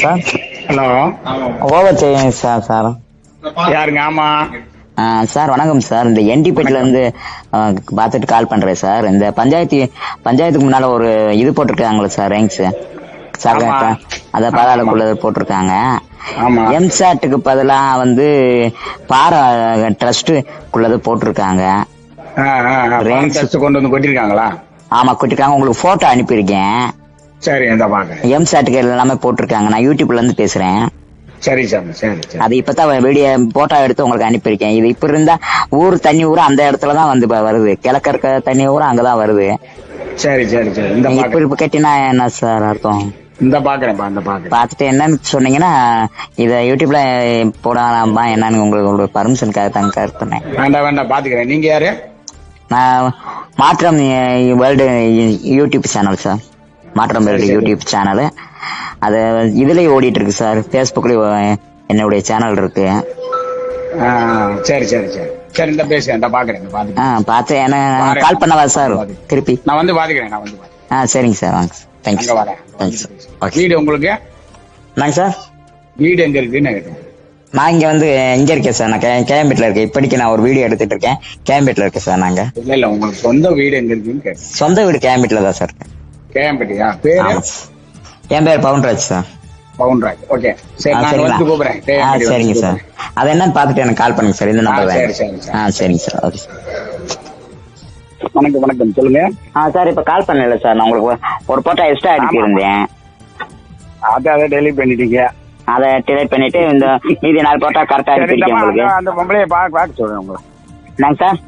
Sir? Hello. Over செய்யுங்க sir sir. யாருங்க? ஆமா. சார் வணக்கம் சார். இந்த என்டிபேட்ல இருந்து பார்த்துட்டு கால் பண்றேன் சார். இந்த பஞ்சாயத்து பஞ்சாயத்துக்கு முன்னால ஒரு இது போட்டிருக்காங்களே சார் ரேங்க்ஸ் சார். அத பாதாளக்குள்ள போட்டிருக்காங்க. எம்சாட்டுக்கு பதிலா வந்து பாரா ட்ரஸ்ட்டுக்குள்ளது போட்டிருக்காங்க. டெஸ்ட் கொண்டு வந்து கொட்டிருக்காங்களா? ஆமா கொட்டிருக்காங்க. உங்களுக்கு போட்டோ அனுப்பியிருக்கேன். சரி இந்த பாக்க எம்சாட்டுக்கு எல்லாமே போட்டிருக்காங்க. நான் யூடியூப்ல இருந்து பேசுறேன். சரி சாமி சரி சரி. அது இப்பதான் வீடியோ போட்டோ எடுத்து உங்களுக்கு அனுப்பியிருக்கேன். இது இப்ப இருந்தா ஊர் தண்ணி ஊர் அந்த இடத்துல தான் வந்து வருது. கிழக்க இருக்க தண்ணி ஊர் அங்கதான் வருது. சரி சரி சரி. இந்த இப்ப இப்ப கேட்டீங்கன்னா என்ன சார் அர்த்தம்? இந்த பாக்குறேன்ப்பா இந்த பாக்குறேன். பார்த்துட்டு என்னன்னு சொன்னீங்கன்னா இத யூடியூப்ல போடலாமா என்னன்னு உங்களுக்கு பர்மிஷனுக்காக தான் கேர் பண்ணேன் வேண்டாம் வேண்டாம் பாத்துக்கிறேன். நீங்க யாரு? நான் Maatram world YouTube channel sir Maatram YouTube channel. அது இதுலயும் ஓடிட்டு இருக்கு சார் ஃபேஸ்புக்லயும் என்னுடைய சேனல் இருக்கு. சரி சரி சரி. சரி இந்த பேசுறேன் இந்த பாக்குறேன் ஆ பார்த்து என்ன கால் பண்ணவா சார்? திருப்பி. நான் வந்து பாத்துக்கிறேன் நான் வந்து. ஆ சரிங்க சார். வாங்க தேங்க்ஸ் அங்க வரேன். தேங்க்ஸ் ஓகே வீடு உங்களுக்கு? நாங்க சார்? வீடு எங்க இருக்குன்னு கேட்டேன் நான் இங்க வந்து இங்க இருக்கேன் சார். நான் கேம்பேட்ல இருக்கேன். இப்படிக்கு நான் ஒரு வீடியோ எடுத்துட்டு இருக்கேன். கேம்பேட்ல இருக்கேன் சார் நாங்க. இல்ல இல்ல உங்களுக்கு சொந்த வீடு எங்க இருக்குன்னு சொந்த வீடு கேம்பேட்ல தான் சார் இருக்கேன். கேம்பட்டியா பேரு. என் பேர் பவுன்ராஜ் சார். பவுன்ராஜ். ஓகே. சரி நான்? வந்து கூப்பிடுறேன். சரிங்க சார். அது என்னன்னு பாத்துட்டு எனக்கு கால் பண்ணுங்க சார். இந்த நம்பர் சரி, சரி. ஆ சரிங்க சார். ஓகே வணக்கம் வணக்கம். சொல்லுங்க. ஆ சார் இப்ப கால் பண்ணல சார். நான் உங்களுக்கு ஒரு- போட்டோ எக்ஸ்ட்ரா அனுப்பியிருந்தேன் அதை அதை டெலிட் பண்ணிட்டீங்க. அதை டிலேட் பண்ணிட்டு இந்த மீதி நாலு போட்டோ கரெக்டா இந்தம்மா, உங்களுக்கு. அந்த- பொம்பளைய பார்க்க பார்க்க சொல்றேன் உங்களை. என்னங்க சார்?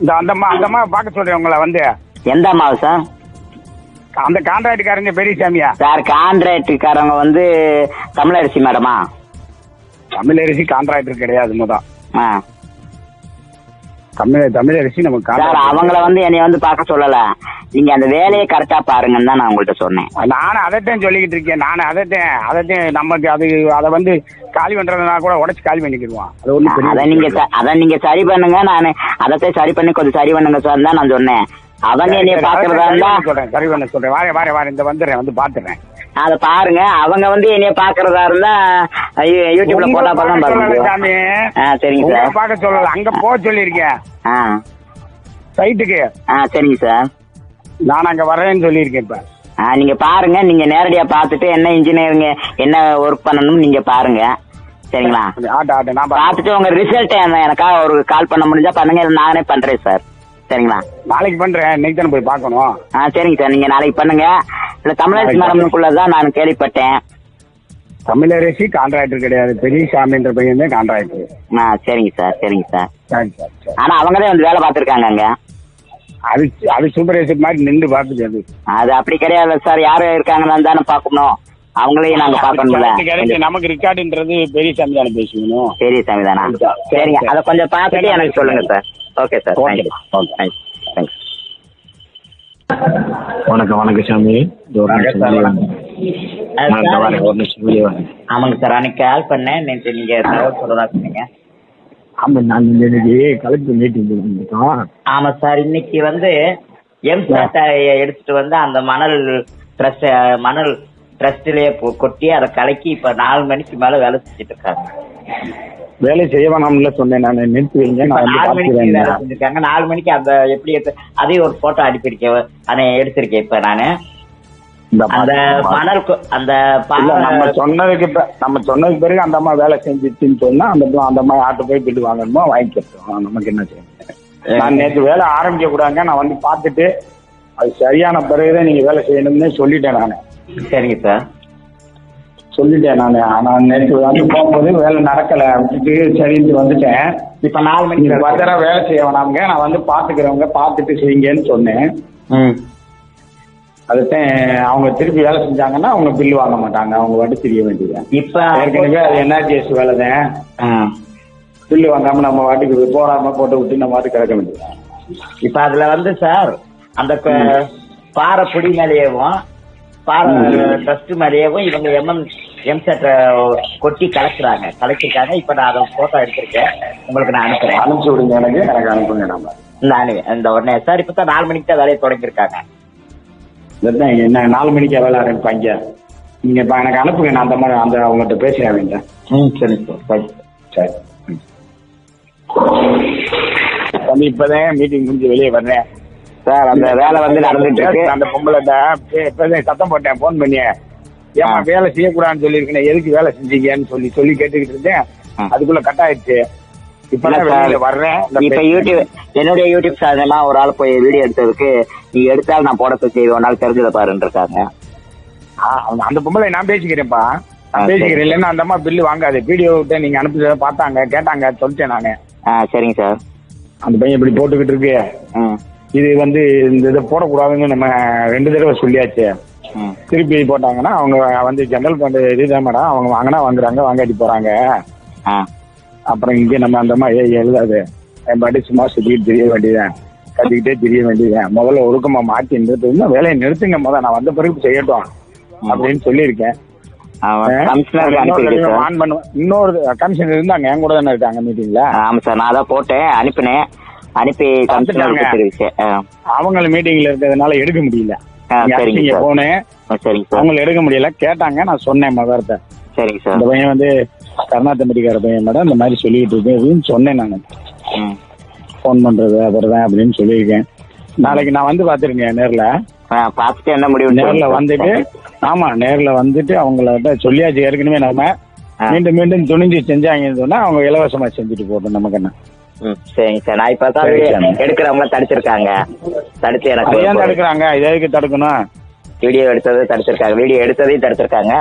இந்த அந்தம்மா அந்தம்மா பார்க்க சொல்றேன் உங்களை வந்து. எந்த அம்மாவு சார்? அந்த கான்ட்ராக்டுக்காரங்க பெரியசாமியா? சார் கான்ட்ராக்டுக்காரங்க வந்து தமிழரசி மேடமா? தமிழரசி கான்ட்ராக்டர் கிடையாது முதான் ஆ. தமிழ் தமிழரசி நமக்கு சார். அவங்கள வந்து என்னைய வந்து பார்க்க சொல்லல. நீங்க அந்த வேலையை கரெக்டா பாருங்கன்னு தான் நான் உங்கள்ட்ட சொன்னேன். நானும் அதைத்தான் சொல்லிக்கிட்டு இருக்கேன். நானும் அதைத்தான் அதைத்தான் நமக்கு அது அதை வந்து காலி பண்றதுனா கூட உடச்சு காலி பண்ணிக்கிடுவான். அது ஒண்ணு பெரிய அத நீங்க அத நீங்க சரி பண்ணுங்க. நான் அதத்தை சரி பண்ணி கொஞ்சம் சரி பண்ணுங்க சார் தான் நான் சொன்னேன். அவங்க என்னைய பாக்குறதா இருந்தா சொல்றேன் சரி பண்ண சொல்றேன் வாரேன் வாரேன் வாரேன் இந்த வந்துடுறேன் வந்து பாத்துறேன் அத பாருங்க. அவங்க வந்து என்னைய பாக்குறதா இருந்தா யூடியூப்ல போட்டா தான் பாக்க ஆ சரிங்க சார். பார்க்க சொல்லல அங்க போக சொல்லியிருக்கேன். ஆ. சைட்டுக்கு. ஆ சரிங்க சார். நான் அங்க வரேன்னு சொல்லியிருக்கேன் இப்ப. நீங்க பாருங்க. நீங்க நேரடியா பார்த்துட்டு என்ன இன்ஜினியரிங் என்ன ஒர்க் பண்ணணும் நீங்க பாருங்க. சரிங்களா. பார்த்துட்டு உங்க ரிசல்ட் எனக்காக ஒரு கால் பண்ண முடிஞ்சா பண்ணுங்க நானே பண்றேன் சார். சரிங்களா? நாளைக்கு பண்றேன். இன்னைக்கு தானே போய் பார்க்கணும். ஆ சரிங்க சார். நீங்க நாளைக்கு பண்ணுங்க. இல்ல தமிழரசி மேடம்னுக்குள்ளதான் நான் கேள்விப்பட்டேன். தமிழரசி கான்ட்ராக்டர் கிடையாது. பெரியசாமின்ற பையன் தான் கான்ட்ராக்டர் ஆ சரிங்க சார். சரிங்க சார். ஆனா அவங்கதான் வந்து வேலை பார்த்திருக்காங்க அங்க அது அது சூப்பர்வைசர் மாதிரி நின்று பார்க்குது அது. அது அப்படி கிடையாது சார். யாரு இருக்காங்கன்னு தானே பார்க்கணும். அவங்களையும் நாங்க பார்க்கணும்ல. கிடைச்சு நமக்கு ரெக்கார்டுன்றது பெரியசாமி தானே பேசணும் சரி சாமிதானா சரிங்க அதை கொஞ்சம் பார்த்துட்டு எனக்கு சொல்லுங்க sir. Okay sir Okay. Thanks thanks வணக்கம் வணக்கம் சாமி. ஆமாங்க சார். அன்னைக்கு கால் பண்ணேன். நேற்று நீங்க தகவல் சொல்றதா சொன்னீங்க. ஆமா நான் இன்னைக்கு கலெக்டர் மீட்டிங் ஆமா சார். இன்னைக்கு வந்து எம்சாட் எடுத்துட்டு வந்து அந்த மணல் ட்ரஸ்ட் மணல் ட்ரஸ்ட்லயே கொட்டி அதை கலக்கி இப்ப நாலு மணிக்கு மேல வேலை செஞ்சுட்டு இருக்காங்க. வேலை செய்ய வேணாம்ல சொன்னேன் நான். நிறுத்தி வைங்க நான் வந்து நாலு மணிக்கு அந்த எப்படி அதையும் ஒரு போட்டோ அனுப்பியிருக்கேன். அதை எடுத்திருக்கேன் இப்ப நானு. அந்த மணல் அந்த நம்ம சொன்னதுக்கு நம்ம சொன்னதுக்கு பிறகு அந்த அம்மா வேலை செஞ்சுச்சுன்னு சொன்னா அந்த அந்த அம்மா ஆட்டு போய் பில்லு வாங்கணுமோ வாங்கிக்கிறோம் நமக்கு என்ன செய்யணும்? நான் நேற்று வேலை ஆரம்பிக்க கூடாங்க நான் வந்து பார்த்துட்டு அது சரியான பிறகுதான் நீங்க வேலை செய்யணும்னு சொல்லிட்டேன் நான். சரிங்க சார். சொல்லிட்டேன் நான். ஆனா நேற்று வந்து போகும்போது வேலை நடக்கல. விட்டுட்டு சரின்ட்டு வந்துட்டேன். இப்ப நாலு மணிக்கு பத்திர வேலை செய்ய வேணாமுங்க. நான் வந்து பாத்துக்கிறவங்க பார்த்துட்டு செய்யுங்கன்னு சொன்னேன். அதுதான் அவங்க திருப்பி வேலை செஞ்சாங்கன்னா அவங்க பில்லு வாங்க மாட்டாங்க. அவங்க வாட்டி தெரிய வேண்டியது இப்ப ஏற்கனவே அது என்ஆர்ஜிஎஸ் வேலை தான். பில்லு வாங்காம நம்ம வாட்டுக்கு போடாம போட்டு விட்டு நம்ம வாட்டுக்கு கிடக்க வேண்டியது இப்ப அதுல வந்து சார் அந்த பாறை புடி மேலேயவும் பாறை ட்ரஸ்ட் மேலேயவும் இவங்க எம்எம் எம்செட் கொட்டி கலக்குறாங்க. கலக்கிருக்காங்க. இப்ப நான் அதை போட்டோ எடுத்திருக்கேன். உங்களுக்கு நான் அனுப்புறேன். அனுப்பிச்சு விடுங்க எனக்கு. எனக்கு அனுப்புங்க நம்ம அனு இந்த உடனே. சார் இப்பதான் நாலு மணிக்கு தான் வேலையை தொடங்கியிருக்காங்க. என்ன நாலு மணிக்கு வேலை ஆரம்பிப்பாங்க நீங்க இப்ப எனக்கு அனுப்புங்க நான் அந்த மாதிரி அந்த அவங்ககிட்ட பேசுறேன் அவன்கிட்ட. ம் சரி சார். சரி. தம்பி இப்பதான் மீட்டிங் முடிஞ்சு வெளியே வர்றேன். சார் அந்த வேலை வந்து நடந்துட்டு இருக்கு. அந்த பொம்பளை சத்தம் போட்டேன். போன் பண்ணி ஏமா. வேலை செய்யக்கூடாதுன்னு சொல்லியிருக்கேன் எதுக்கு வேலை செஞ்சீங்கன்னு சொல்லி சொல்லி கேட்டுக்கிட்டு இருந்தேன். அதுக்குள்ள கட் ஆயிடுச்சு. என்னுடைய யூடியூப் சேனல்ல ஒரு ஆள் போய் வீடியோ எடுத்ததுக்கு நீ எடுத்தால் நான் போடத்தை செய்வேன். தெரிஞ்சதை பாருன்னு இருக்காங்க. அந்த- பொம்பளை நான் பேசிக்கிறேன்ப்பா. பேசிக்கிறேன். இல்லைன்னா அந்த அம்மா பில்லு வாங்காது. வீடியோ விட்டு நீங்க அனுப்பிச்சதை பார்த்தாங்க கேட்டாங்க சொல்லிட்டேன் நானு. சரிங்க சார். அந்த பையன் இப்படி போட்டுக்கிட்டு இருக்கு. இது வந்து இந்த இதை போடக்கூடாதுன்னு நம்ம ரெண்டு தடவை சொல்லியாச்சு. திருப்பி போட்டாங்கன்னா அவங்க வந்து ஜெனரல் ஃபண்ட் இதுதான் மேடம் அவங்க வாங்கினா வாங்குறாங்க வாங்காட்டி போறாங்க. அப்புறம் இங்கே நம்ம அந்த மாதிரி எழுதாது. என் பாட்டி சும்மா சுத்திட்டு தெரிய வேண்டியதான் கத்திக்கிட்டே தெரிய வேண்டியதான் முதல்ல ஒழுக்கமா மாற்றி நிறுத்துங்க வேலையை நிறுத்துங்க முதல்ல. நான் வந்த பிறகு செய்யட்டும் அப்படின்னு சொல்லியிருக்கேன். இன்னொரு கமிஷன் இருந்தாங்க. என் கூட தானே இருக்காங்க மீட்டிங்ல ஆமா சார். நான் அதான் போட்டேன். அனுப்பினேன். அனுப்பி. அவங்கள மீட்டிங்ல இருக்கிறதுனால எடுக்க முடியல. சரிங்க. போனேன் சரிங்க சார். அவங்கள எடுக்க முடியல. கேட்டாங்க நான் சொன்னேன் மகர்த்த. சரிங்க சார். இந்த பையன் வந்து கர்நாடகடிக்கார பையன் மேடம் இந்த மாதிரி சொல்லிட்டு இருக்கேன். அப்படின்னு சொன்னேன் நான். ம். ஃபோன் பண்றது அப்புறம் தான் அப்படின்னு சொல்லியிருக்கேன். நாளைக்கு நான் வந்து பாத்துருக்கேன் நேர்ல. பார்த்துட்டு என்ன முடிவு நேர்ல வந்துட்டு ஆமா நேர்ல வந்துட்டு அவங்கள்ட்ட சொல்லியாச்சு ஏற்கனவே நம்ம. ஆ. மீண்டும் மீண்டும் துணிஞ்சு செஞ்சாங்கன்னு சொன்னா அவங்க இலவசமா செஞ்சுட்டு போட்டோம் நமக்கு என்ன? சரிங்க சார். நான் இப்ப தான் சரி, சாமி. எடுக்கிறவங்க தடுத்திருக்காங்க தடுத்து அது ஏன் எனக்கு தடுக்கிறாங்க? இது எதுக்கு தடுக்கணும்? வீடியோ எடுத்தது தடுத்திருக்காங்க வீடியோ எடுத்ததையும் தடுத்திருக்காங்க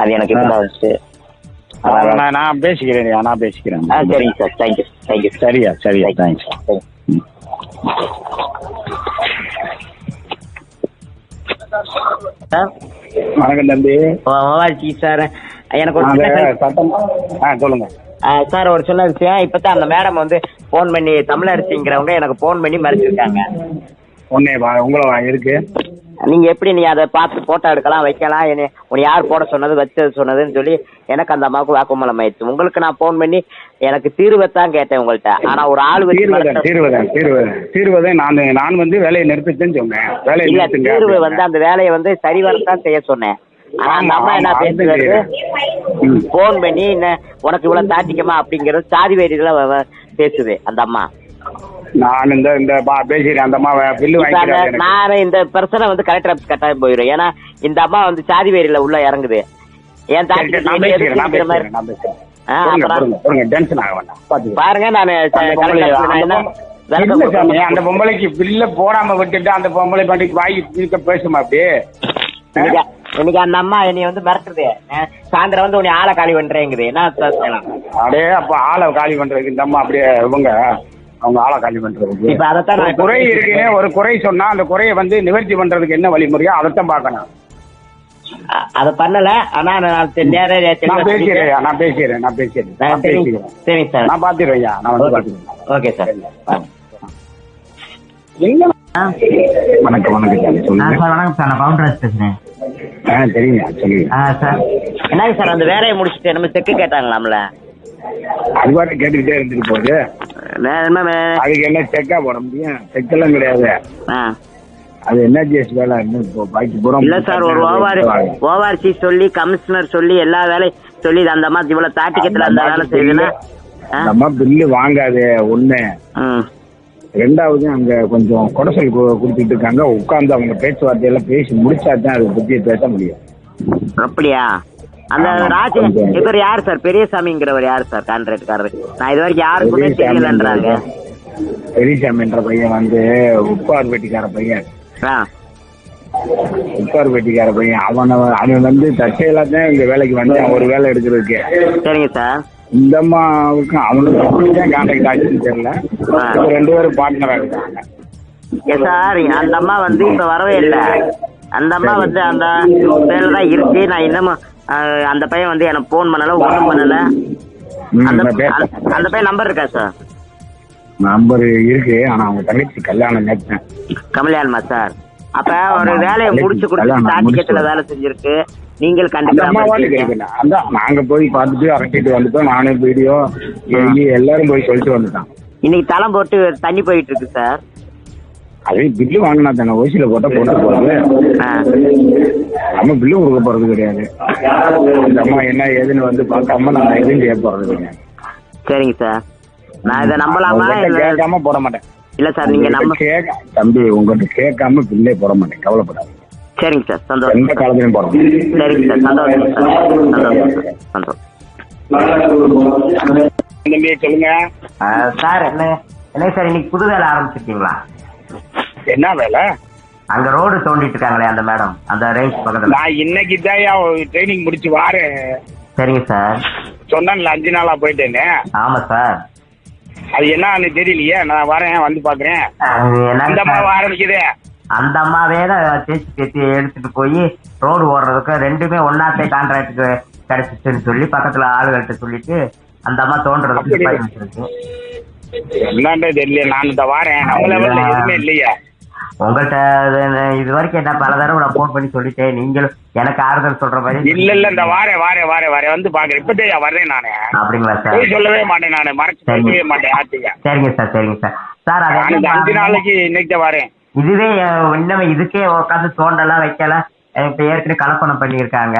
அது எனக்கு. இப்பதான் வந்துச்சு. நான் நான் பேசிக்கிறேன் நான் பேசிக்கிறேன். ஆ சரிங்க சார். தேங்க்யூ தேங்க்யூ சரியா சரியா. Thanks sir? வணக்கம் தம்பி. ஓவாச்சி சார். எனக்கு ஒரு சொல்லுங்க. சார் ஒரு சின்ன விஷயம். இப்பதான் அந்த மேடம் வந்து ஃபோன் பண்ணி தமிழரசிங்கிறவங்க எனக்கு ஃபோன் பண்ணி மறைச்சிருக்காங்க. இருக்கு. நீங்க எப்படி நீ அதை பார்த்து போட்டோ எடுக்கலாம் வைக்கலாம் உன்னை யார் போட சொன்னது வச்சது சொன்னதுன்னு சொல்லி எனக்கு அந்த அம்மாவுக்கு வாக்குமூலம் ஆயிடுச்சு. உங்களுக்கு நான் ஃபோன் பண்ணி எனக்கு தீர்வைத்தான் கேட்டேன் உங்கள்ட்ட. ஆனா ஒரு ஆள் தீர்வதன் தீர்வதன் தீர்வதன். தீர்வதன் நான் நான் வந்து வேலையை நிறுத்துச்சேன்னு சொன்னேன். வேலையை நிறுத்துங்க தீர்வு. வந்து அந்த வேலையை வந்து சரிவரத்தான் செய்ய சொன்னேன். ஆனா அந்த அம்மா என்ன பேசுறது? ம். ஃபோன் பண்ணி உனக்கு இவ்வளவு தாட்டிக்கமா அப்படிங்கறது சாதி வேறியில பேசுது அந்த அம்மா. நான் இந்த இந்த பா- பேசிக்கிறேன் அந்த அம்மா பில்லு வாங்கிக்கிறேன். நான் இந்த பிரச்சனை வந்து கலெக்டர் ஆஃபீஸ் கட்டாயம் போயிடும். ஏன்னா இந்த அம்மா வந்து சாதி வேறியில உள்ள இறங்குது. நான் தாட்டி. பாருங்க நான் அந்த பொம்பளைக்கு பில்ல போடாம விட்டுட்டு அந்த பொம்பளை பாட்டுக்கு வாங்கி பேசுமா அப்படி இன்னைக்கு அந்த அம்மா என்னை வந்து மிரட்டுது. சாயந்தரம் வந்து உன்னை ஆளை காலி பண்றேங்குது. என்ன அப்படியே அப்ப ஆளை காலி பண்றதுக்கு இந்த அம்மா அப்படியே இவங்க அவங்க ஆளை காலி பண்றதுக்கு. இப்ப அதைத்தான் குறை இருக்குன்னு ஒரு குறை சொன்னா அந்த குறையை வந்து நிவர்த்தி பண்றதுக்கு என்ன வழிமுறையோ அதைத்தான் பார்க்கணும். அ- அதை பண்ணல. ஆனா நான் தெளிவா நான். பேசிக்கிறேன் நான் நான் சரி- சார். நான் பாத்துறேன் நான் வந்து ஓகே. சார். வணக்கம் வணக்கம் சார் வணக்கம் சார் நான் பவுண்டராஜ் பேசுறேன். ஆ தெரியுங்க சொல்லுங்க. ஆ சார். என்னங்க சார் அந்த வேலையை முடிச்சுட்டு நம்ம செக்கு கேட்டாங்களாம்ல? அது பாட்டு கேட்டுக்கிட்டே இருந்துட்டு போகுது. வேற என்ன அதுக்கு என்ன செக்கா போட முடியும்? செக்கெல்லாம் கிடையாது. ஆ. அது என்ன ஜிஎஸ் வேலை இன்னும் இப்போ பாக்கி பூரா இல்ல சார் ஒரு ஓவார் ஓவார்சி சொல்லி கமிஷனர் சொல்லி எல்லா வேலையும் சொல்லி அந்த அம்மா இவ்வளவு தாட்டிக்கத்துல அந்த வேலை செய்யுதுன்னா? நம்ம பில்லு வாங்காது ஒண்ணு. ரெண்டாவது அங்க கொஞ்சம் குடசல் கொடுத்துட்டு இருக்காங்க. உட்கார்ந்து அவங்க பேச்சுவார்த்தையெல்லாம் பேசி முடிச்சா தான் அதை பத்தி பேச முடியும். அப்படியா? அந்த ராஜ. இவர் யார் சார்? பெரியசாமிங்கிறவர் யார் சார்? கான்ட்ராக்ட்காரர் நான் இது வரைக்கும் யாருக்குமே தெரியலன்றாங்க. பெரியசாமின்ற பையன் வந்து உப்பார் வெட்டிக்கார பையன். உப்பார் வெட்டிக்கார பையன். அவனை அவன் வந்து தற்செயலா தான் இங்க வேலைக்கு வந்தான். ஒரு வேலை எடுக்கிறதுக்கு. சரிங்க சார். இந்த அம்மாவுக்கும் அவனுக்கு அப்படிதான் கான்டாக்ட் ஆச்சுன்னு தெரியல. ரெண்டு பேரும் பார்ட்னரா இருக்காங்க. சார் அந்த அம்மா வந்து இப்ப வரவே இல்லை. அந்த அம்மா வந்து அந்த வேலை தான் இருக்கு. நான் இன்னமும் அந்த பையன் வந்து எனக்கு ஃபோன் பண்ணல ஒன்றும் பண்ணல. அந்த பையன் நம்பர் இருக்கா சார் நம்பர் இருக்கு ஆனா அவங்க தங்கச்சி கல்யாணம் கமல்யான்மா சார் அப்ப ஒரு வேலையை முடிச்சு கொடுத்து கல்யாணம் சாட்டிக்கத்துல. வேலை செஞ்சிருக்கு. நீங்கள் கண்டுக்காம நாங்க போய் பார்த்துட்டு அரட்டிட்டு வந்துட்டோம். நானும் வீடியோ எல்லாரும் போய் சொல்லிட்டு வந்துட்டான். இன்னைக்கு தளம் போட்டு தண்ணி போயிட்டு இருக்கு சார் அது பில்லு வாங்கினா தானே ஓசியில போட்டா போட்டு போறது. நம்ம பில்லு கொடுக்க போறது கிடையாது. அம்மா என்ன ஏதுன்னு வந்து பார்க்காம நம்ம எதுவும் செய்ய போறது கிடையாது. சரிங்க சார் நான் இதை நம்பலாமா கேட்காம போட மாட்டேன். இல்ல சார் நீங்க நம்ப கேட்க தம்பி உங்ககிட்ட கேட்காம பில்லே போட மாட்டேன். கவலைப்படாது சரிங்க சார். சந்தோஷம். எந்த காலத்துலயும் போட மாட்டேன் சரிங்க சார். சந்தோஷம். சார் சந்தோஷம். சார் சந்தோஷம். தம்பி சொல்லுங்க. சார் என்ன என்ன சார் இன்னைக்கு புது வேலை ஆரம்பிச்சிருக்கீங்களா? என்ன வேலை? அங்க ரோடு தோண்டிட்டு இருக்காங்களே அந்த மேடம் அந்த ரேஞ்ச் பக்கத்துல. நான் இன்னைக்கு தான் ட்ரைனிங் முடிச்சு வாரேன். சரிங்க சார். சொன்னேன்ல அஞ்சு நாளா போயிட்டேன்னு. ஆமா சார். அது என்னன்னு தெரியலையே. நான் வரேன் வந்து பாக்குறேன். அந்த ஆரம்பிக்குதே அந்த அம்மாவே தான் தேய்ச்சி தேய்ச்சி எடுத்துட்டு போய் ரோடு ஓடுறதுக்கு ரெண்டுமே ஒன்னாத்தே கான்ட்ராக்டுக்கு கிடைச்சிச்சுன்னு சொல்லி பக்கத்துல ஆளுகள்கிட்ட சொல்லிட்டு அந்த அம்மா தோன்றதுக்கு நான் இந்த வாரேன். இல்லையே. உங்கள்கிட்ட இது- வரைக்கும் என்ன பல தடவை நான் ஃபோன் பண்ணி சொல்லிட்டேன். நீங்களும் எனக்கு ஆறுதல் சொல்ற மாதிரி இல்ல இல்ல இந்த வாரேன் வாரேன் வாரேன் வாரேன் வந்து பாக்குறேன். இப்பதான் வர்றேன் நானு. அப்படிங்களா சார்? சொல்லவே மாட்டேன் நானு. மறைச்சு. பேசவே மாட்டேன் சரிங்க சார் சரிங்க சார். சார் அஞ்சு நாளைக்கு இன்னைக்கு வரேன் இதுவே இன்னும் இதுக்கே உட்காந்து தோண்டலாம் வைக்கல. இப்ப ஏற்கனவே கலப்பணம் பண்ணியிருக்காங்க.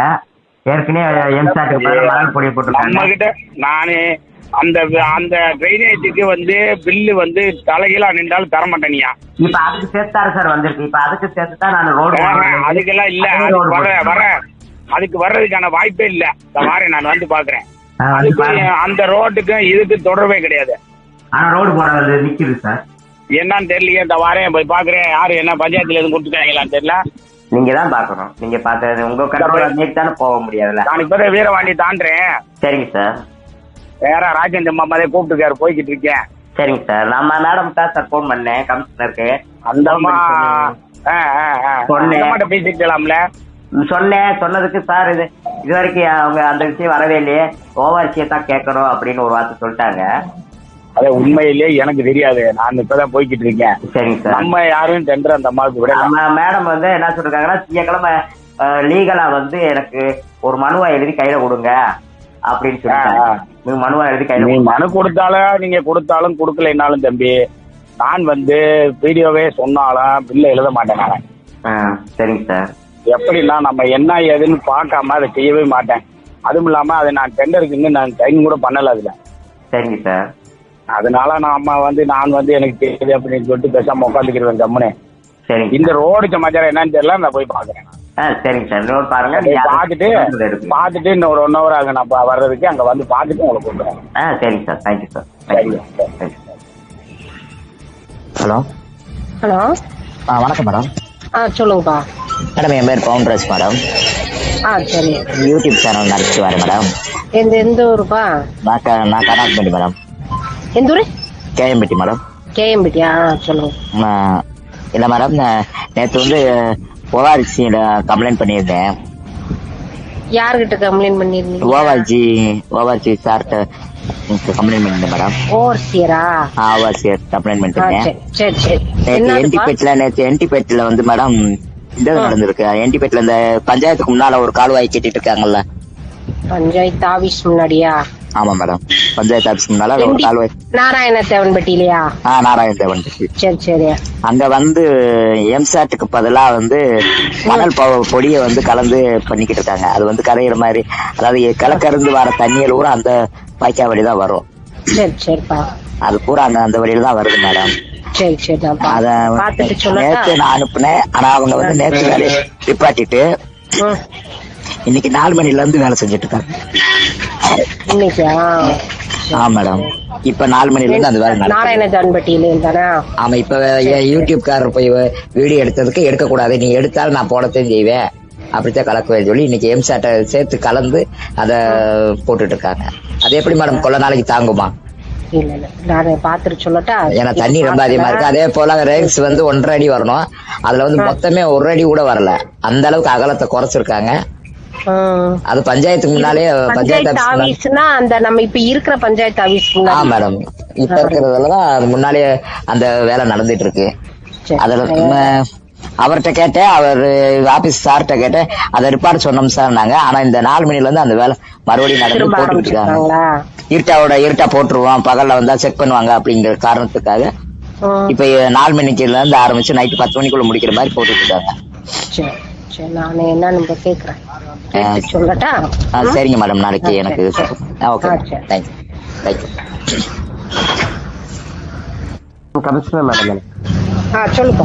ஏற்கனவே எம்சாட்டுக்கு மணல் பொடியை போட்டிருக்காங்க. நானு அந்த அந்த ட்ரைனேஜுக்கு வந்து பில்லு வந்து தலைகீழா நின்றாலும் தர மாட்டேனியா இப்ப அதுக்கு சேர்த்தாரு சார் வந்திருக்கு. இப்ப அதுக்கு சேர்த்து தான் நான் ரோடு அதுக்கெல்லாம் இல்ல. வர வர. அதுக்கு வர்றதுக்கான வாய்ப்பே இல்ல. வாரேன் நான் வந்து பாக்குறேன். அந்த ரோட்டுக்கும் இதுக்கு தொடர்பே கிடையாது. ஆனா ரோடு போடுறது நிக்குது சார் என்னன்னு தெரியலையே இந்த வாரேன் போய் பாக்குறேன் யாரு என்ன பஞ்சாயத்துல எதுவும் கொடுத்துட்டாங்களான்னு தெரியல. நீங்க தான் பாக்கணும் நீங்க பார்த்தது உங்க கண்ட்ரோல் நீக்கு தானே போக முடியாதுல்ல? நான் இப்பதான் வீரவாண்டி தாண்டேன் சரிங்க சார். வேற ராஜேந்திர மாமாதே கூப்பிட்டுருக்காரு போய்கிட்டு இருக்கேன். சரிங்க சார். நம்ம மேடம் தான் சார் ஃபோன் பண்ணேன். கமிஷனருக்கு அந்த. சொன்னேன். பேசிக்கலாம்ல. சொன்னேன். சொன்னதுக்கு சார் இது இது வரைக்கும் அவங்க அந்த விஷயம் வரவே இல்லையே. ஓவர்சியை தான் கேட்கணும் அப்படின்னு ஒரு வார்த்தை சொல்லிட்டாங்க. அது உண்மையிலேயே எனக்கு தெரியாது. நான் இப்பதான் போய்கிட்டு இருக்கேன். சரிங்க சார். நம்ம யாரும் டெண்டர் அந்த அம்மாவுக்கு விடலாம் நம்ம மேடம் வந்து என்ன சொல்லிருக்காங்கன்னா திங்கக்கிழமை லீகலா வந்து எனக்கு ஒரு மனுவை எழுதி கையில கொடுங்க அப்படின்னு சொல்லிட்டாங்க. நீங்க மனுவை எழுதி கையில மனு கொடுத்தாலும் நீங்க கொடுத்தாலும் கொடுக்கலைன்னாலும் தம்பி நான் வந்து வீடியோவே சொன்னாலும் பில்ல எழுத மாட்டேன் சரிங்க சார். எப்படின்னா நம்ம என்ன ஏதுன்னு பார்க்காம அதை செய்யவே மாட்டேன். அதுவும் இல்லாம அதை நான் டெண்டருக்கு இன்னும் நான் சைன் கூட பண்ணல அதுல. சரிங்க சார். அதனால நான் அம்மா வந்து நான் வந்து எனக்கு தெரியுது அப்படின்னு சொல்லிட்டு பேசாம உட்காந்துக்கிறேன் கம்முனே. சரிங்க. இந்த ரோடு சமாச்சாரம் என்னன்னு தெரியல நான் போய் பாக்குறேன் ஆ சரிங்க சார். நோட் பாருங்க. பார்த்துட்டு. பார்த்துட்டு இன்னும் ஒரு ஒன் ஹவர் ஆகும் நான் வர்றதுக்கு அங்க வந்து பார்த்துட்டு உங்களை கூப்பிடுறேன். ஆ சரிங்க சார். தேங்க்யூ சார் சரிங்க ஹலோ ஹலோ ஆ வணக்கம் மேடம் ஆ சொல்லுங்கப்பா. மேடம் என் பேர் பவுன்ராஜ் மேடம் ஆ சரி. யூடியூப் சேனல் நடத்திட்டு வரேன் மேடம் எந்த எந்த ஊருப்பா? நான் க நான் கர்நாடகப்பட்டி மேடம் எந்த ஊரு? கேஎம்பட்டி மேடம். கேஎம்பிட்டியா சொல்லுங்க. இல்லை மேடம் நேற்று வந்து ஓஆர்சியில் கம்ப்ளைண்ட் பண்ணியிருந்தேன். யாருகிட்ட கம்ப்ளைண்ட் பண்ணிருந்தீங்க ஓஆர்ஜி ஓஆர்ஜி சார்கிட்ட கம்ப்ளைண்ட் பண்ணியிருந்தேன் மேடம். ஓவர்சியரா? ஓஆர்சி கம்ப்ளைண்ட் பண்ணிருந்தேன் சரி சரி நேற்று என்டிபேட்ல நேற்று என்டிபேட்ல வந்து மேடம் இந்த ஆ. நடந்திருக்கு. என்டிபேட்ல இந்த பஞ்சாயத்துக்கு முன்னால ஒரு கால்வாய் கட்டிட்டு இருக்காங்கல்ல. பஞ்சாயத்து ஆபீஸ் முன்னாடியா? ஆமா மேடம். பஞ்சாயத்து ஆபீஸ் முன்னால ஒரு கால்வாய். நாராயண தேவன்பட்டியிலையா ஆ நாராயண தேவன் சரி சரி. அங்க வந்து எம்சாட்டுக்கு பதிலா வந்து மணல் பொடியை வந்து கலந்து பண்ணிக்கிட்டு இருக்காங்க. அது வந்து கரையிற மாதிரி. அதாவது கிழக்கிருந்து வர தண்ணியில் பூரா அந்த வாய்க்கா வழி தான் வரும். சரி சரிப்பா. அது பூரா அங்க அந்த வழியில தான் வருது மேடம். சரி சரி நான் அனுப்புனேன். ஆனா அவங்க வந்து நேத்து வேலையை நிப்பாட்டிட்டு இன்னைக்கு நாலு மணில இருந்து வேலை செஞ்சுட்டு இருக்காங்க. இன்னைக்கா? ஆ மேடம். இப்ப நாலு மணில இருந்து அந்த வேலை நாராயண ஆமா இப்ப யூடியூப்காரர் போய் வீடியோ எடுத்ததுக்கு எடுக்கக்கூடாது. நீ எடுத்தாலும் நான் போடத்தான் செய்வேன். அப்படித்தான் கலக்குவேன் சொல்லி இன்னைக்கு எம்சாட்டை சேர்த்து கலந்து அத போட்டுட்டு இருக்காங்க அது எப்படி மேடம்? கொள்ள நாளைக்கு தாங்குமா? இல்ல இல்ல. நான் பார்த்துட்டு சொல்லட்டா? ஏன்னா தண்ணி ரொம்ப அதிகமா இருக்கு. அதே போல ரேங்ஸ் வந்து ஒன்றரை அடி வரணும். அதுல வந்து மொத்தமே ஒரு அடி கூட வரல. அந்த அளவுக்கு அகலத்தை குறைச்சிருக்காங்க. அது பஞ்சாயத்துக்கு முன்னாலே பஞ்சாயத்து ஆபீஸ்னா அந்த நம்ம இப்ப இருக்கிற பஞ்சாயத்து ஆபீஸ் ஆ மேடம் இப்ப இருக்கிறதுலதான் அது முன்னாலே அந்த வேலை நடந்துட்டு இருக்கு. அதுல அவர்கிட்ட கேட்டேன் அவர் ஆபீஸ் சார்கிட்ட கேட்டேன். அதை ரிப்போர்ட் சொன்னோம் சார் நாங்க. ஆனா இந்த நாலு மணில இருந்து அந்த வேலை மறுபடியும் நடந்து போட்டுட்டு இருக்காங்க. இருட்டாவோட இருட்டா போட்டுருவோம். பகல்ல வந்தா செக் பண்ணுவாங்க அப்படிங்கிற காரணத்துக்காக. இப்ப நாலு மணிக்குல இருந்து ஆரம்பிச்சு நைட்டு பத்து மணிக்குள்ள முடிக்கிற மாதிரி போட்டுட்டு இருக்காங்க. சரி நான் என்னன்னு கேக்குறேன்? கேட்டு சொல்லட்டா? சரிங்க மேடம் நாளைக்கு எனக்கு சரி. ஓகே ஆ, சரி. Thank you thank you commissioner madam ஆ சொல்லுப்பா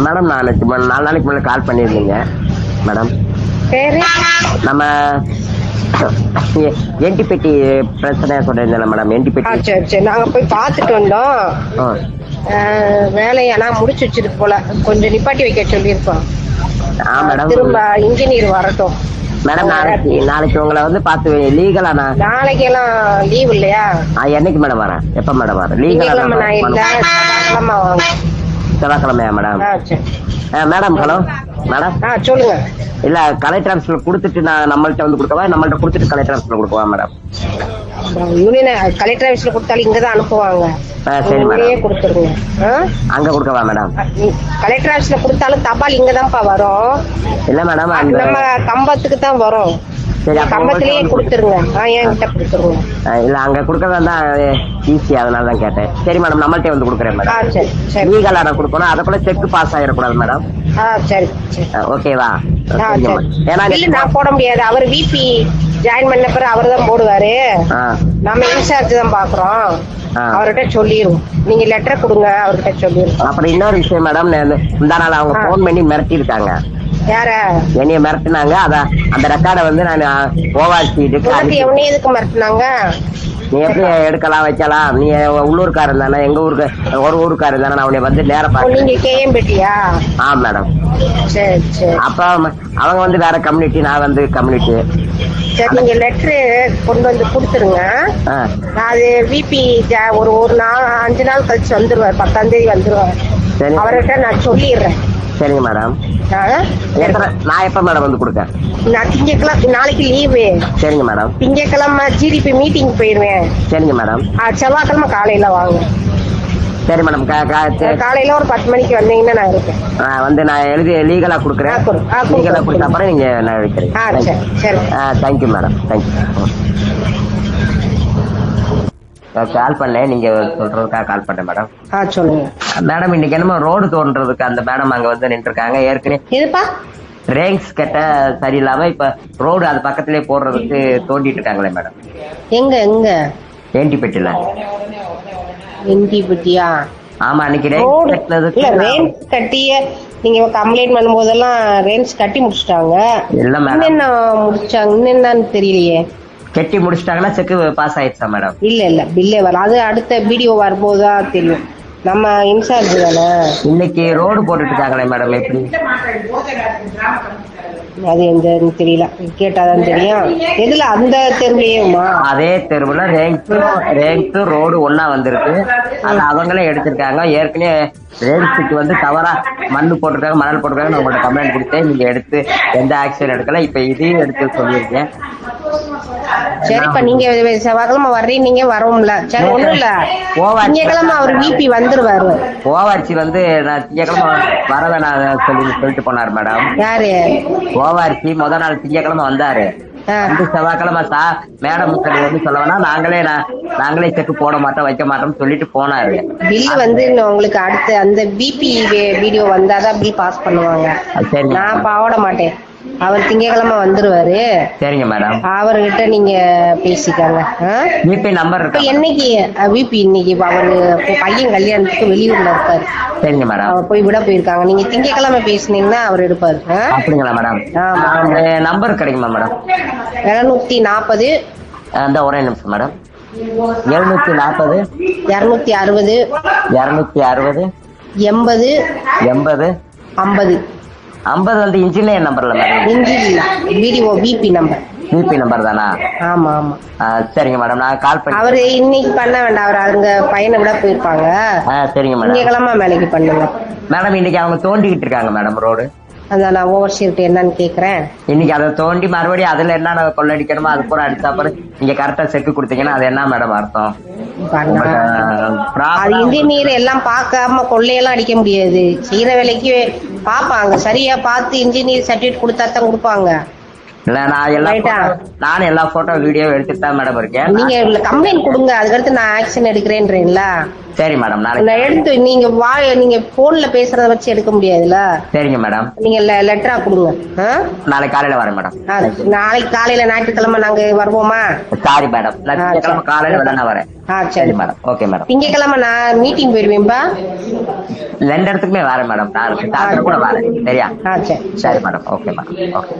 மேடம் நான் மு- நாலு நாளைக்கு முன்னாடி கால் பண்ணியிருந்தீங்க மேடம் பேரு? நம்ம என்டிபெட்டி பிரச்சனை சொல்லியிருந்தேன் மேடம் என்டிபெட்டி சரி சரி. நாங்க போய் பார்த்துட்டு வந்தோம். ஆஹ், வேலையை ஆனா முடிச்சு வச்சிருக்கு போல. கொஞ்சம் நிப்பாட்டி வைக்க சொல்லியிருக்கோம். திரும்ப இன்ஜினியர் வரட்டும். மேடம் நாளைக்கு நாளைக்கு உங்களை வந்து பார்த்து லீகலா நான் நாளைக்கு எல்லாம் லீவ் இல்லையா என்னைக்கு மேடம் வரேன்? எப்ப மேடம் வரேன்? திங்கட்கிழமை நான் இல்ல லீகலா செவ்வாய்க்கிழமையா மேடம் மேடம் ஹலோ மேடம் சொல்லுங்க. இல்ல கலெக்டர் ஆஃபீஸ்ல கொடுத்துட்டு நான் நம்மள்ட்ட வந்து கொடுக்கவா? நம்மள்ட்ட கொடுத்துட்டு கலெக்டர் ஆஃபீஸ்ல கொடுக்கவா மேடம் யூனியன் கலெக்டர் ஆஃபீஸ்ல கொடுத்தாலும் இங்கதான் அனுப்புவாங்க. ஆ, சரி மேடம் கொடுத்துருங்க? அங்க கொடுக்கவா மேடம் கலெக்டர் ஆஃபீஸ்ல கொடுத்தாலும் தபால் இங்கதான்ப்பா வரும். இல்ல மேடம் நம்ம கம்பத்துக்கு தான் வரும். கம்பத்திலேயே கொடுத்துருங்க. இல்ல அங்க கொடுக்கறதா தான் ஈஸி அதனால தான் கேட்டேன். சரி மேடம் நம்மள்ட்டே வந்து கொடுக்குறேன் மேடம் லீகலா நான் கொடுக்கணும். அதை கூட செக் பாஸ் ஆயிடக்கூடாது மேடம் ஓகேவா. ஏன்னா நான் போட முடியாது. அவர் விபி ஜாயின் பண்ண பிறகு அவர் தான் போடுவாரு நம்ம இன்சார்ஜ் தான் பாக்குறோம். அவர்கிட்ட சொல்லிடுவோம் நீங்க லெட்டர் கொடுங்க அவர்கிட்ட சொல்லிடுவோம் அப்புறம் இன்னொரு விஷயம் மேடம் இந்த நாள் அவங்க ஆ. ஃபோன் பண்ணி மிரட்டியிருக்காங்க. யார என்னைய மிரட்டினாங்க. அத அந்த ரெக்கார்டை வந்து நான் ஓவாசி இதுக்கு உனக்கு அனுப்பி- எவனே எதுக்கு மிரட்டினாங்க? நீ எப்படி எடுக்கலாம் வைக்கலாம்? நீ உள்ளூர்காரன் தானே. எங்க ஊருக்கு ஒரு ஊருக்காரன் தானே. நான் உன்னை வந்து நேர ஓ, பார்க்க நீங்க ஆ மேடம் சரி சரி. அப்ப அவங்க வந்து வேற கம்யூனிட்டி நான் வந்து கம்யூனிட்டி சரி நீங்க லெட்டரு கொண்டு வந்து கொடுத்துருங்க. அது விபி ஒரு ஒரு நாள் அஞ்சு நாள் கழிச்சு வந்துருவார். பத்தாம் தேதி வந்துருவார். அவர்கிட்ட நான் சொல்லிடுறேன். சரிங்க மேடம்? எத்தனை நான் எப்ப மேடம் வந்து கொடுக்க? நான் திங்கக்கிழமை நாளைக்கு லீவு சரிங்க மேடம் திங்கக்கிழமை ஜிடிபி மீட்டிங் போயிருவேன். சரிங்க மேடம் செவ்வாய்க்கிழமை காலையில வாங்க. சரி மேடம். காலையில ஒரு பத்து மணிக்கு வந்தீங்கன்னா நான் நான் வந்து நான் எழுதி லீகலா கொடுக்குறேன். லீகலா கொடுத்த அப்புறம் நீங்க நான் வைக்கிறேன். சரி தேங்க்யூ மேடம் தேங்க்யூ கால் பண்ணேன். நீங்க சொல்றதுக்காக கால் பண்ணேன் மேடம் ஆ சொல்லுங்க. மேடம் இன்னைக்கு என்னமோ ரோடு தோன்றதுக்கு அந்த மேடம் அங்க வந்து நின்று இருக்காங்க ஏற்கனவே எதுப்பா? ரேங்க்ஸ் கட்ட சரியில்லாம இப்ப ரோடு அது பக்கத்திலே போடுறதுக்கு தோண்டிட்டு இருக்காங்களே மேடம் எங்க எங்க? ஏண்டிப்பேட்டில. பத்தியா ஆமா அன்னைக்கு ரேங்க்ஸ் கட்டினதுக்கு இல்ல கட்டிய நீங்க கம்ப்ளைண்ட் பண்ணும்போதெல்லாம் ரேஞ்ச் கட்டி முடிச்சிட்டாங்க. இல்ல மேடம் என்ன முடிச்சாங்க? என்னன்னு தெரியலையே. கட்டி முடிச்சிட்டாங்கன்னா செக் பாஸ் ஆயிடுச்சா மேடம் இல்ல இல்ல பில்லே வர அது அடுத்த வீடியோ வரும்போது தான் தெரியும். நம்ம இன்சார்ஜ் தானே? இன்னைக்கு ரோடு போட்டுட்டு இருக்காங்களே மேடம் எப்படி? அது எந்த தெரியல. கேட்டாதான் தெரியும். எதுல? அந்த தெருவுலயேமா? அதே தெருவுல ரேங்க்ஸும் ரேங்க்ஸும் ரோடு ஒண்ணா வந்திருக்கு. அது அவங்களே எடுத்திருக்காங்க. ஏற்கனவே ரேங்க்ஸுக்கு வந்து தவறா மண்ணு போட்டிருக்காங்க மணல் போட்டிருக்காங்க நான் உங்கள்ட்ட கம்ப்ளைண்ட் கொடுத்தேன். நீங்க எடுத்து எந்த ஆக்ஷன் எடுக்கல. இப்ப இதையும் எடுத்து சொல்லியிருக்கேன். சரிப்பா நீங்க செவ்வாய்க்கிழமை வர்றீங்க நீங்க வரவும்ல சரி ஒண்ணும் இல்ல. திங்கக்கிழமை அவர் விபி வந்துருவாரு. ஓவார்ச்சி வந்து நான் திங்கக்கிழமை வர வேணாம் சொல்லி சொல்லிட்டு போனார் மேடம். யாரு? ஓவார்ச்சி முத நாள் திங்கக்கிழமை வந்தாரு. வந்து செவ்வாய்க்கிழமை சா மேடம் சொல்லி வந்து சொல்ல வேணா நாங்களே நான் நாங்களே செக் போட மாட்டோம் வைக்க மாட்டோம்னு சொல்லிட்டு போனாரு. பில் வந்து உங்களுக்கு அடுத்து அந்த பிபி வீடியோ வந்தாதான் பில் பாஸ் பண்ணுவாங்க. சரிங்க நான் பாவோட மாட்டேன். அவர் திங்கக்கிழமை வந்துருவாரு. சரிங்க மேடம். அவர்கிட்ட நீங்க பேசிக்கங்க? ஜிபே நம்பர் இப்ப இருக்கா என்னைக்கு விபி இன்னைக்கு அவரு பையன் கல்யாணத்துக்கு வெளியூர்ல இருப்பாரு. சரிங்க மேடம். அவர் போய் விட போயிருக்காங்க. நீங்க திங்கக்கிழமை பேசுனீங்கன்னா அவர் எடுப்பாரு. ஆ? அப்படிங்களா மேடம்? ஆமா. நம்பர் கிடைக்குமா மேடம்? இருநூத்தி நாற்பது அந்த ஒரே நிமிஷம் மேடம். எழுநூத்தி நாற்பது இருநூத்தி அறுபது. இருநூத்தி அறுபது. எண்பது. எண்பது. ஐம்பது. ஐம்பது வந்து இன்ஜினியர் நம்பர்ல madam video BP number GB number தானா? ஆமா ஆமா. சரிங்க மேடம் நான் கால் பண்ணி அவரு இன்னைக்கு பண்ண வேண்டாம். அவர் அங்க பையனை விட போயிருப்பாங்க. சரிங்க மேடம் திங்கக்கிழமை வேலைக்கு பண்ணுங்க. மேடம் இன்னைக்கு அவங்க தோண்டிக்கிட்டு இருக்காங்க மேடம் ரோடு அதான் நான் ஓவர் சீட் என்னன்னு கேக்குறேன். இன்னைக்கு அதை தோண்டி மறுபடியும் அதுல என்ன கொள்ளடிக்கணுமோ அது பூரா அடிச்சா அப்புறம் நீங்க கரெக்டா செக்கு கொடுத்தீங்கன்னா அது என்ன மேடம் அர்த்தம். அது இன்ஜினியர் எல்லாம் பார்க்காம கொள்ளையெல்லாம் அடிக்க முடியாது. செய்யற வேலைக்கு பாப்பாங்க. சரியா பார்த்து இன்ஜினியர் சர்டிபிகேட் கொடுத்தா தான் கொடுப்பாங்க. இல்ல நான் எல்லா நானும் எல்லா போட்டோ வீடியோ எடுத்துட்டு தான் மேடம் இருக்கேன். நீங்க கம்ப்ளைண்ட் கொடுங்க அதுக்கடுத்து நான் ஆக்ஷன் எடுக்கிறேன்றீங்களா? சரி மேடம் நாளைக்கு நான் எடுத்து நீங்க வா நீங்க போன்ல பேசுறத வச்சு எடுக்க முடியாதுல்ல? சரிங்க மேடம் நீங்க லெட்டரா கொடுங்க? நாளைக்கு காலையில வரேன் மேடம் நாளைக்கு காலையில ஞாயிற்றுக்கிழமை நாங்க வருவோமா? சாரி மேடம் சரி. காலையில வேணா வரேன். ஆ சரி. மேடம் ஓகே மேடம் திங்கக்கிழமை நான் மீட்டிங் போயிருவேன்பா? ரெண்டு இடத்துக்குமே வரேன் மேடம் நான் கூட வரேன். சரியா? ஆ சரி. சரி madam okay madam okay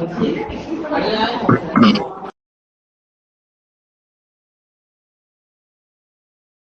Yeah.